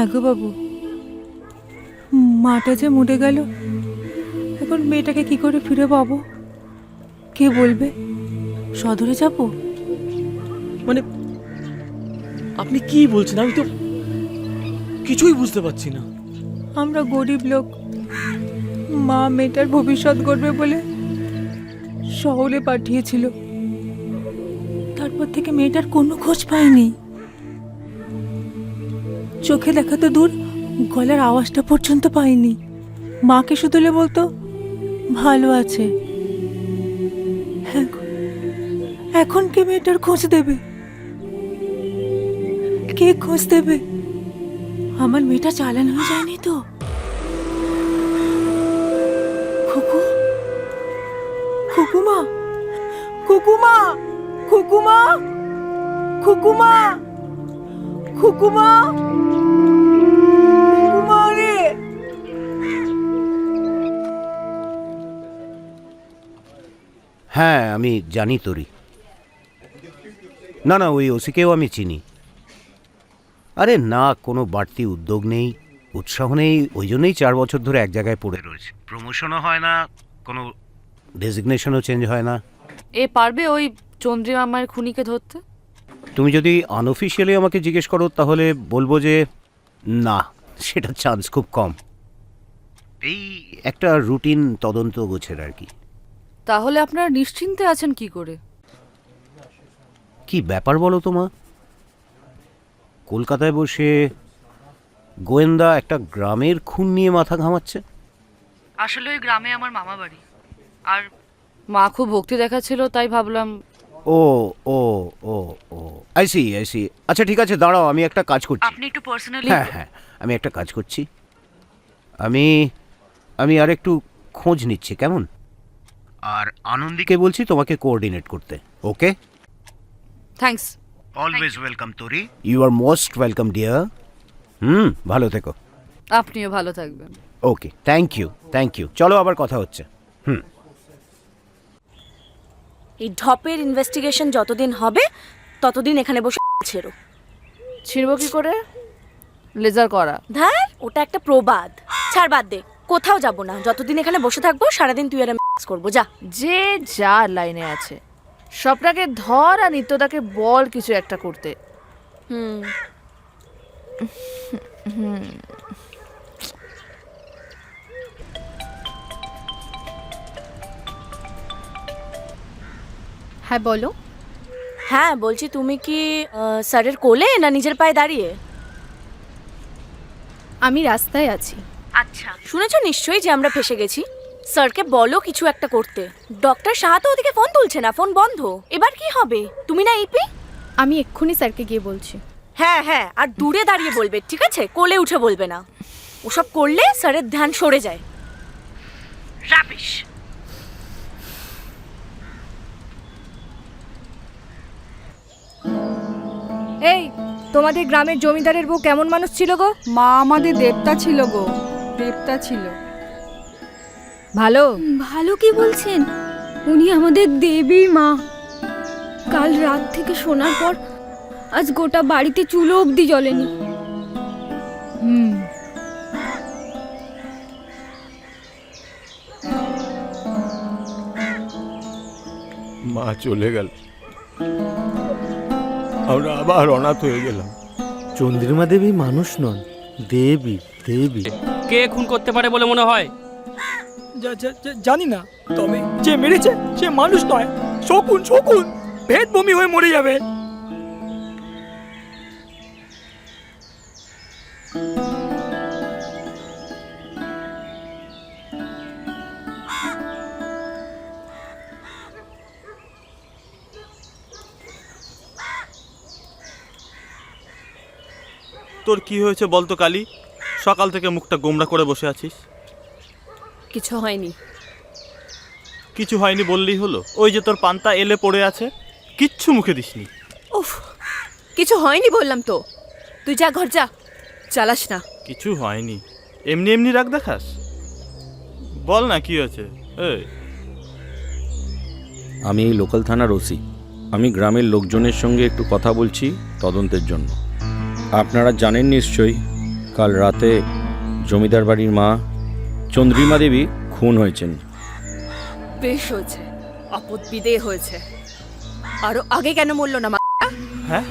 হ্যাঁ গো বাবু। মাটা যে মরে গেল এখন মেয়েটাকে কি করে ফিরে পাবো? কে বলবে? সদরে যাব? মানে আপনি কি বলছেন? আমি তো কিছুই বুঝতে পারছি না। আমরা গরিব লোক। মা মেয়েটার ভবিষ্যৎ গড়বে বলে শহরে পাঠিয়েছিল। তারপর থেকে মেয়েটার কোনো খোঁজ পাইনি। চোখে দেখা তো দূর, গলার আওয়াজটা পর্যন্ত পাইনি। মাকে শুধুলে বলতো, ভালো আছে। এখন- এখন কে মেয়েটার খোঁজ দেবে? কে খোঁজ দেবে? আমার মেয়েটা চালান হয়ে যায়নি তো। খুকু খুকুমা খুকুমা খুকুমা খুকুমা খুকুমা হ্যাঁ আমি জানি তোরই না না ওই ওসিকেও আমি চিনি। আরে না কোনো বাড়তি উদ্যোগ নেই উৎসাহ নেই ওই জন্যই চার বছর ধরে এক জায়গায় পড়ে রয়েছে। প্রমোশনও হয় না কোনো ডেজিগনেশনও চেঞ্জ হয় না। এ পারবে ওই চন্দ্রিমা মায়ের খুনিকে ধরতে? তুমি যদি আনঅফিসিয়ালি আমাকে জিজ্ঞেস করো তাহলে বলব যে না সেটা চান্স খুব কম। এই একটা রুটিন তদন্ত গোছের আর কি। তাহলে আপনারা নিশ্চিন্তে আছেন কি করে? কি ব্যাপার বলো তোমা কলকাতায় বসে গোয়েন্দা একটা গ্রামের খুন নিয়ে মাথা ঘামাচ্ছে। আসলে ওই গ্রামে আমার মামা বাড়ি আর মা খুব ভক্তি দেখাচ্ছিল তাই ভাবলাম ও ও ও ও। আইসি আইসি আচ্ছা ঠিক আছে দাঁড়াও আমি একটা কাজ করছি। আপনি একটু পার্সোনালি হ্যাঁ হ্যাঁ আমি একটা কাজ করছি। আমি আমি আর একটু খোঁজ নিচ্ছি কেমন? আর আনন্দীকে বলছি? তোমাকে কোঅর্ডিনেট করতে। ওকে? থ্যাঙ্কস অলওয়েজ ওয়েলকাম তোরি you are most welcome dear hmm ভালো থেকো। আপনিও ভালো থাকবেন। Okay thank you thank you চলো আবার কথা হচ্ছে। হুম। এই ঢপের ইনভেস্টিগেশন যতদিন হবে ততদিন এখানে বসে ছেড়ো। ছিড়ব কি করে? লেজার করা। ধ্যার ওটা একটা প্রবাদ। ছাড় বাদ দে কোথাও যাব না। যতদিন এখানে বসে থাকব সারাদিন তুই আর আমি করব। যা। যে যা লাইনে আছে। সবটাকে ধর আর নিত্যটাকে বল কিছু একটা করতে। হুম। হুম। হ্যাঁ বলো। হ্যাঁ বলছি তুমি কি স্যারের কোলে না নিজের পায়ে দাঁড়িয়ে? আমি রাস্তায় আছি। আচ্ছা শুনেছো নিশ্চয়ই যে আমরা ফেসে গেছি? স্যারকে বলো কিছু একটা করতে। ডক্টর শাহ তো ওদিকে ফোন তুলছে না ফোন বন্ধ। এবার কি হবে? তুমি না ইপি আমি এক্ষুনি স্যারকে গিয়ে বলছি। হ্যাঁ হ্যাঁ আর দূরে দাঁড়িয়ে বলবে ঠিক আছে? কোলে উঠে বলবে না। ওসব করলে স্যারের ধ্যান সরে যায়। রাবিশ। এই তোমাদের গ্রামের জমিদারের বউ কেমন মানুষ ছিল গো? মা আমাদের দেবতা ছিল গো দেবতা ছিল। ভালো? ভালো কি বলছেন? উনি আমাদের দেবী মা। কাল রাত থেকে শোনার পর আজ গোটা বাড়িতে চুলো অবধি জ্বলেনি। হুম। মা চলে গেল। আমরা আবার অনাথ হয়ে গেলাম। চন্দ্রিমা দেবী মানুষ নন দেবী দেবী। কে খুন করতে পারে বলে মনে হয়? জানি না তবে যে মেরেছে সে মানুষ নয় শকুন শকুন। ভেদ বমি হয়ে মরে যাবে। তোর কি হয়েছে বলতো কালি? সকাল থেকে মুখটা গোমরা করে বসে আছিস। কিছু হয়নি। কিছু হয়নি বললেই হলো। ওই যে তোর পান্তা এলে পড়ে আছে কিচ্ছু মুখে দিসনি। উফ কিছু হয়নি বললাম তো। তুই যা ঘর যা চালাস না। কিছু হয়নি। এমনি এমনি রাগ দেখাস? বল না কি হয়েছে? এই। আমি এই লোকাল থানার ওসি। আমি গ্রামের লোকজনের সঙ্গে একটু কথা বলছি তদন্তের জন্য। আপনারা জানেন নিশ্চয়ই কাল রাতে জমিদার বাড়ির মা চন্দ্রিমা দেবী খুন হয়েছেন। বেশ হয়েছে আপদ বিদেয় হয়েছে। আরও আগে কেন মরল না মা? হ্যাঁ?